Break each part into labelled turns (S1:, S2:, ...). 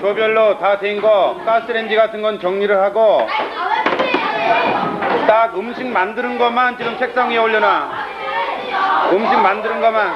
S1: 조별로 다 된 거 가스레인지 같은 건 정리를 하고 딱 음식 만드는 것만 지금 책상 위에 올려놔. 음식 만드는 것만.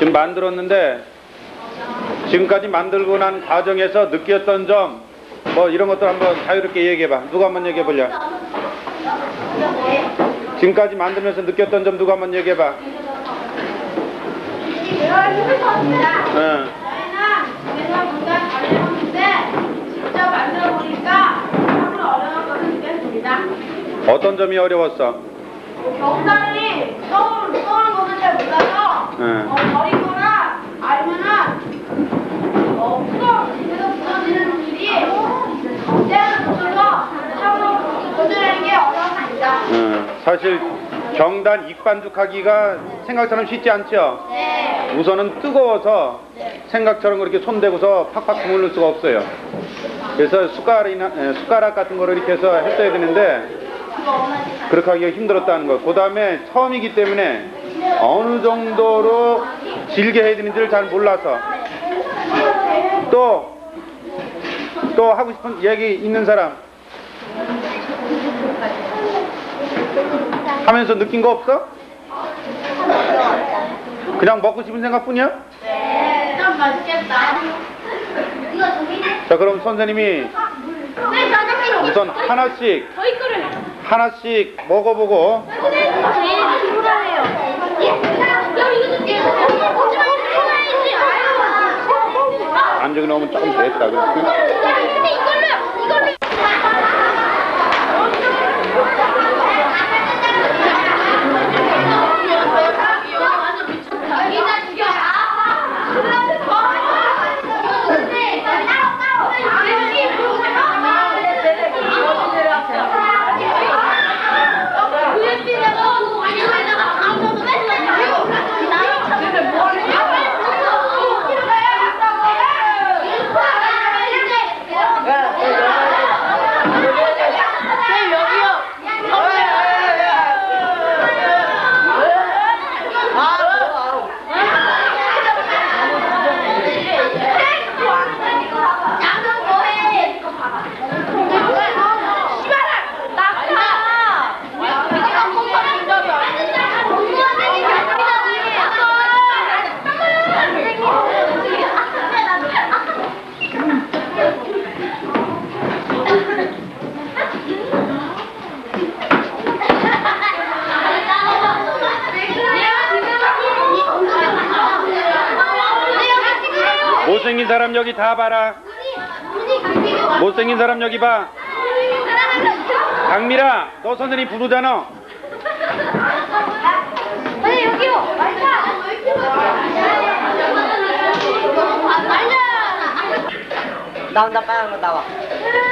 S1: 지금 만들었는데 지금까지 만들고 난 과정에서 느꼈던 점 뭐 이런 것들 한번 자유롭게 얘기해봐. 누가 한번 얘기해 볼래? 지금까지 만들면서 느꼈던 점 누가 한번 얘기해봐. 어떤 점이 어려웠어?
S2: 떠오르, 떠오르는 것을 잘 몰라서
S1: 네.
S2: 어, 버리거나 아니면은 어, 부서, 집에서 부서지는 일이 때는 못해서 참으로 건드리는 게 어려웠습니다.
S1: 응. 사실 경단 익반죽하기가 생각처럼 쉽지 않죠?
S2: 네.
S1: 우선은 뜨거워서 생각처럼 그렇게 손대고서 팍팍 주물를 수가 없어요. 그래서 숟가락이나 에, 숟가락 같은 거를 이렇게 해서 했어야 되는데 그렇게 하기가 힘들었다는 거. 그 다음에 처음이기 때문에 어느 정도로 질게 해야 되는지를 잘 몰라서 또 또 하고 싶은 얘기 있는 사람 하면서 느낀 거 없어? 그냥 먹고 싶은 생각뿐이야?
S2: 네. 좀 맛있겠다.
S1: 자 그럼 선생님이
S2: 네.
S1: 우선 하나씩. 하나씩 먹어보고
S2: 선생님, 저희 불안해요.
S1: 안쪽에 넣으면 조금 됐다 그렇지? 못생긴 사람 여기 다 봐라 못생긴 사람 여기 봐 강미라 너 선생님 부르잖아
S2: 아니 여기요.
S3: 나온다 빨간 거 나와.